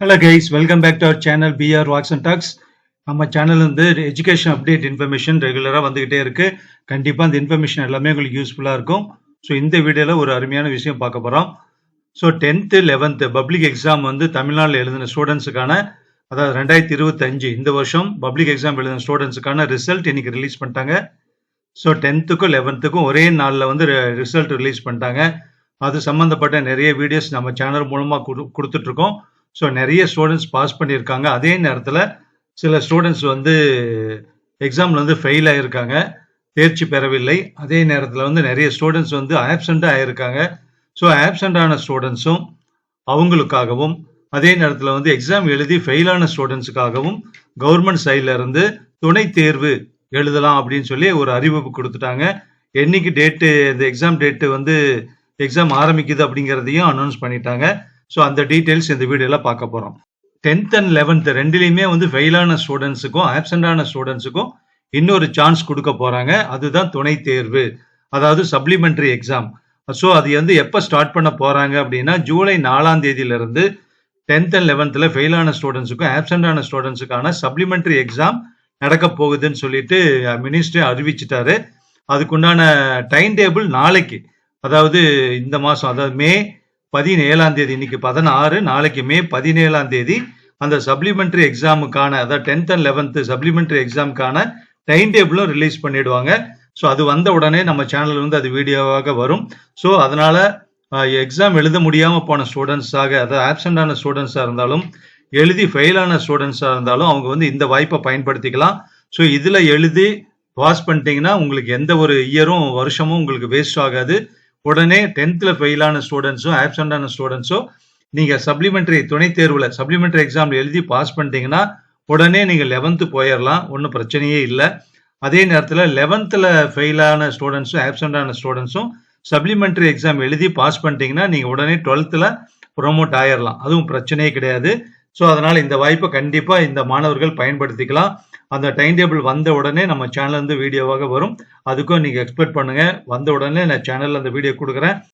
Hello guys welcome back to our channel PR walks and talks நம்ம channel வந்து education update information ரெகுலராக வந்துகிட்டே இருக்குது கண்டிப்பாக அந்த இன்ஃபர்மேஷன் எல்லாமே உங்களுக்கு யூஸ்ஃபுல்லாக இருக்கும். ஸோ இந்த வீடியோவில் ஒரு அருமையான விஷயம் பார்க்க போகிறோம் so tenth eleventh public exam வந்து தமிழ்நாட்டில் எழுதின ஸ்டூடெண்ட்ஸுக்கான அதாவது ரெண்டாயிரத்தி இருபத்தஞ்சு இந்த வருஷம் பப்ளிக் எக்ஸாம் எழுதின ஸ்டூடெண்ட்ஸுக்கான ரிசல்ட் இன்னைக்கு ரிலீஸ் பண்ணிட்டாங்க. ஸோ டென்த்துக்கும் லெவன்த்துக்கும் ஒரே நாளில் வந்து ரிசல்ட் ரிலீஸ் பண்ணிட்டாங்க. அது சம்மந்தப்பட்ட நிறைய வீடியோஸ் நம்ம சேனல் மூலமாக கொடு கொடுத்துட்ருக்கோம் ஸோ நிறைய ஸ்டூடெண்ட்ஸ் பாஸ் பண்ணியிருக்காங்க. அதே நேரத்தில் சில ஸ்டூடெண்ட்ஸ் வந்து எக்ஸாமில் வந்து ஃபெயில் ஆகியிருக்காங்க தேர்ச்சி பெறவில்லை. அதே நேரத்தில் வந்து நிறைய ஸ்டூடெண்ட்ஸ் வந்து ஆப்சண்ட்டாக ஆகியிருக்காங்க ஸோ ஆப்சண்ட் ஆன ஸ்டூடெண்ட்ஸும் அவங்களுக்காகவும் அதே நேரத்தில் வந்து எக்ஸாம் எழுதி ஃபெயிலான ஸ்டூடெண்ட்ஸுக்காகவும் கவர்மெண்ட் சைடில் இருந்து துணை தேர்வு எழுதலாம் அப்படின்னு சொல்லி ஒரு அறிவிப்பு கொடுத்துட்டாங்க. என்னைக்கு டேட்டு இந்த எக்ஸாம் டேட்டு வந்து எக்ஸாம் ஆரம்பிக்குது அப்படிங்கிறதையும் அனௌன்ஸ் பண்ணிட்டாங்க. ஸோ அந்த டீட்டெயில்ஸ் இந்த வீடியோவில் பார்க்க போகிறோம் டென்த் அண்ட் லெவன்த் ரெண்டுலேயுமே வந்து ஃபெயிலான ஸ்டூடெண்ட்ஸுக்கும் ஆப்சண்டான ஸ்டூடெண்ட்ஸுக்கும் இன்னொரு சான்ஸ் கொடுக்க போகிறாங்க அதுதான் துணை தேர்வு. அதாவது சப்ளிமெண்ட்ரி எக்ஸாம் ஸோ அது வந்து எப்போ ஸ்டார்ட் பண்ண போகிறாங்க அப்படின்னா ஜூலை நாலாம் தேதியிலிருந்து டென்த் அண்ட் லெவன்த்தில் ஃபெயிலான ஸ்டூடெண்ட்ஸுக்கும் ஆப்சண்டான ஸ்டூடெண்ட்ஸுக்கான சப்ளிமெண்ட்ரி எக்ஸாம் நடக்க போகுதுன்னு சொல்லிட்டு மினிஸ்டர் அறிவிச்சிட்டாரு. அதுக்குண்டான டைம் டேபிள் நாளைக்கு. அதாவது இந்த மாதம் அதாவது மே பதினேழாம் தேதி இன்னைக்கு பதினாறு நாளைக்கு மே பதினேழாம் தேதி அந்த சப்ளிமெண்ட்ரி எக்ஸாமுக்கான அதாவது டென்த் அண்ட் லெவன்த்து சப்ளிமெண்ட்ரி எக்ஸாமுக்கான டைம் டேபிளும் ரிலீஸ் பண்ணிடுவாங்க. ஸோ அது வந்த உடனே நம்ம சேனல் வந்து அது வீடியோவாக வரும். ஸோ அதனால எக்ஸாம் எழுத முடியாமல் போன ஸ்டூடெண்ட்ஸாக அதாவது ஆப்சண்டான ஸ்டூடெண்ட்ஸாக இருந்தாலும் எழுதி ஃபெயிலான ஸ்டூடெண்ட்ஸாக இருந்தாலும் அவங்க வந்து இந்த வாய்ப்பை பயன்படுத்திக்கலாம். ஸோ இதில் எழுதி பாஸ் பண்ணிட்டீங்கன்னா உங்களுக்கு எந்த ஒரு இயரும் வருஷமும் உங்களுக்கு வேஸ்ட் ஆகாது. உடனே டென்த்தில் ஃபெயிலான ஸ்டூடெண்ட்ஸும் ஆப்சண்டான ஸ்டூடெண்ட்ஸும் நீங்கள் சப்ளிமெண்ட்ரி துணை தேர்வில் சப்ளிமெண்ட்ரி எக்ஸாமில் எழுதி பாஸ் பண்ணிட்டீங்கன்னா உடனே நீங்கள் லெவன்த்து போயிடலாம் ஒன்றும் பிரச்சனையே இல்லை. அதே நேரத்தில் லெவன்த்தில் ஃபெயிலான ஸ்டூடெண்ட்ஸும் ஆப்சண்டான ஸ்டூடெண்ட்ஸும் சப்ளிமெண்ட்ரி எக்ஸாம் எழுதி பாஸ் பண்ணிட்டீங்கன்னா நீங்கள் உடனே டுவெல்த்தில் ப்ரொமோட் ஆயிடலாம் அதுவும் பிரச்சனையே கிடையாது. ஸோ அதனால் இந்த வாய்ப்பை கண்டிப்பாக இந்த மாணவர்கள் பயன்படுத்திக்கலாம். அந்த டைம் டேபிள் வந்த உடனே நம்ம சேனல் வீடியோவாக வரும். அதுக்கும் நீங்கள் எக்ஸ்பெக்ட் பண்ணுங்க. வந்த உடனே நான் சேனலில் அந்த வீடியோ கொடுக்குறேன்.